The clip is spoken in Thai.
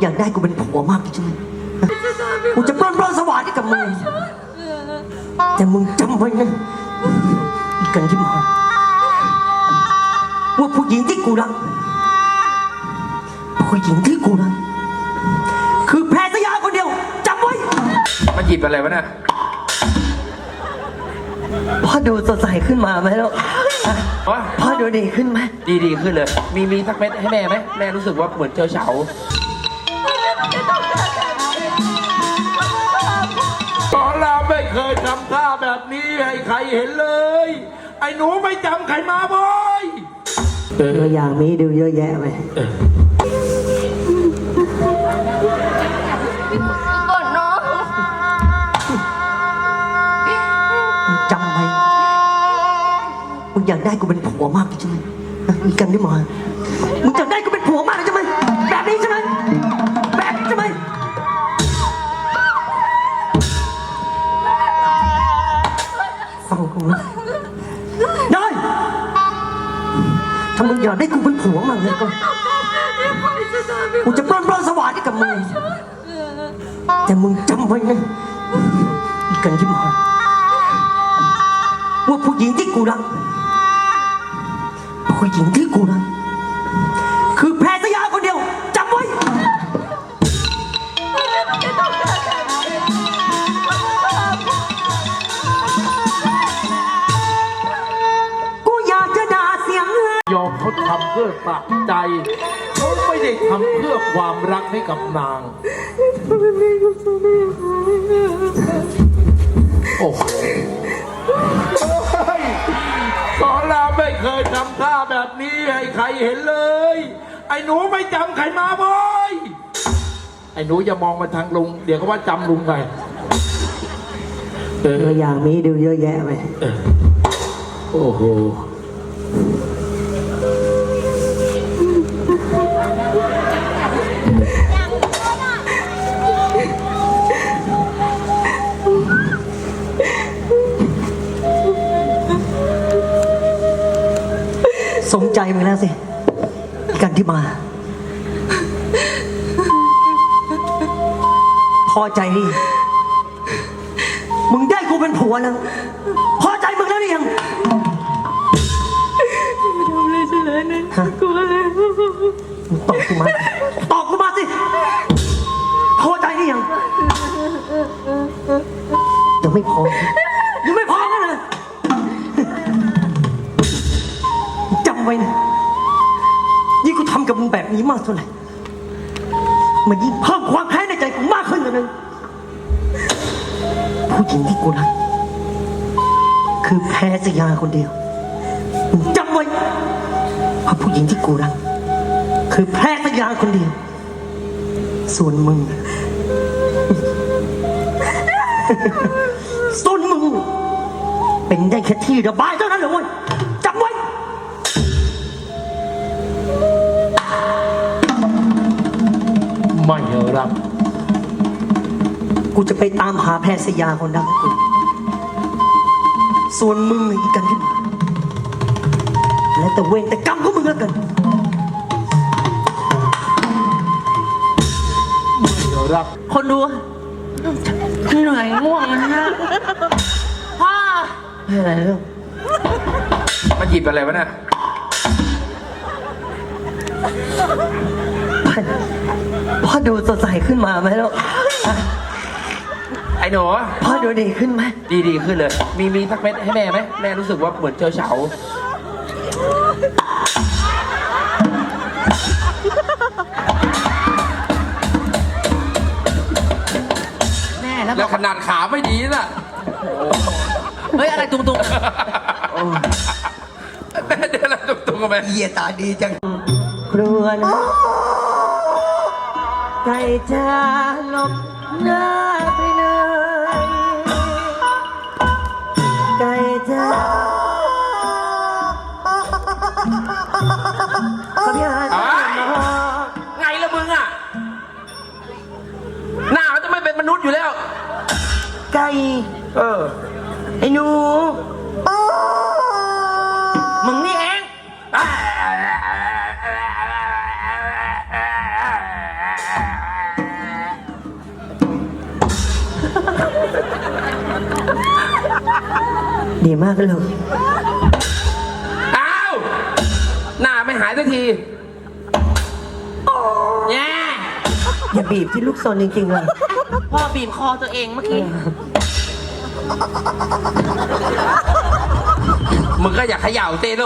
อยากได้กูเป็นผัวมากใช่ไหมกูจะปล้นปล้นสวัสดิ์ให้กับมึง แต่มึงจำไว้นะอีกันที่มาว่าผู้หญิงที่กูรัก ผู้หญิงที่กูรัก คือแพรสยาคนเดียวจำไว้มันหยิบอะไรวะน่ะพ่อดูสดใสขึ้นมาไหมลูกอะวะพ่อดูดีขึ้นไหมดีดีขึ้นเลย มีมีสักเม็ดให้แม่ไหมแม่รู้สึกว่าเหมือนเจอเฉา ตอนเราไม่เคยทำท่าแบบนี้ให้ใครเห็นเลย ไอ้หนูไม่จำใครมาบ่อยตัวอย่างนี้ดูเยอะแยะไปก่อนน้องมึงจำไว้มึงอยากได้กูเป็นผัวมากใช่ไหมอะอีกันที่มามึงอยา อยากได้กูเป็นผัวมากเลยก็กูจะปล้นปล้นสวัสดิ์ให้กับมึง แต่มึงจำไว้นะอีกันที่มาว่าผู้หญิงที่กูรัก ผู้หญิงที่กูรัก คือแพรสยาคนเดียวจำไว้ เขาทำเพื่อตักใจเขาไม่ได้ทำเพื่อความรักให้กับนาง โอ้โหเฮ้ยสอนรามไม่เคยทำท่าแบบนี้ให้ใครเห็นเลย ไอ้หนูไม่จำใครมาบ่อยไอ้หนูอย่ามองมาทางลุง เดี๋ยวก็ว่าจำลุงไงเอตัวออย่างนี้ดูเยอะแยะไปโอ้โห สมใจมึงแล้วสิอีกันที่มา พอใจนี่ มึงได้กูเป็นผัวแล้ว พอใจมึงแล้วหรือยัง ทำเลยใช่ไหมเนี่ยฮะกลัวแล้ว มึงตอบกูมา ไว้นะยิ่งกูทำกับมึงแบบนี้มากเท่าไหร่ มันยิ่งเพิ่มความแค้นในใจกูมากขึ้นเท่านั้นผู้หญิงที่กูรักคือแพรสยาคนเดียวมึงจำไว้ว่าผู้หญิงที่กูรักคือแพทย์ยาคนเดียว ส่วนมึง ส่วนมึง เป็นได้แค่ที่ระบายเท่านั้นเหรอเว้ย ไม่รับ กูจะไปตามหาแพทย์ยาคนดังกูส่วนมึงอีกกันที่มาและแต่เวรแต่กรรมของมึงแล้วกันไม่รับ คนดูเหนื่อยง่วงนะฮะพ่อไม่อะไรเรื่องมันหยิบอะไรวะน่ะ พ่อดูสดใสขึ้นมาไหมลูกอะไอ้หนูพ่อดูดีขึ้นไหมดีดีขึ้นเลย มีมีสักเม็ดให้แม่ไหมแม่รู้สึกว่าเหมือนเจอเฉาแม่แล้วบแล้อวกขนาดขาไม่ดีน่ะเฮ้ยอะไรตุงตุงแม่เดินอะไรตุงๆกับแม่เยียตาดีจัง ครัวนะ ไก่จะหลบหน้าไปไหนไก่จะขอพี่อาเอ้ยไงละมึงอะ หน้าเขาจะไม่เป็นมนุษย์อยู่แล้ว ไก่ เออ ไอ้หนู ดีมากเลยอ้าวหน้าไม่หายสักทีแย่อย่าบีบที่ลูกซนจริงๆเลยพ่อบีบคอตัวเองเมื่อกี้มึงก็อยากเขย่าเตโหล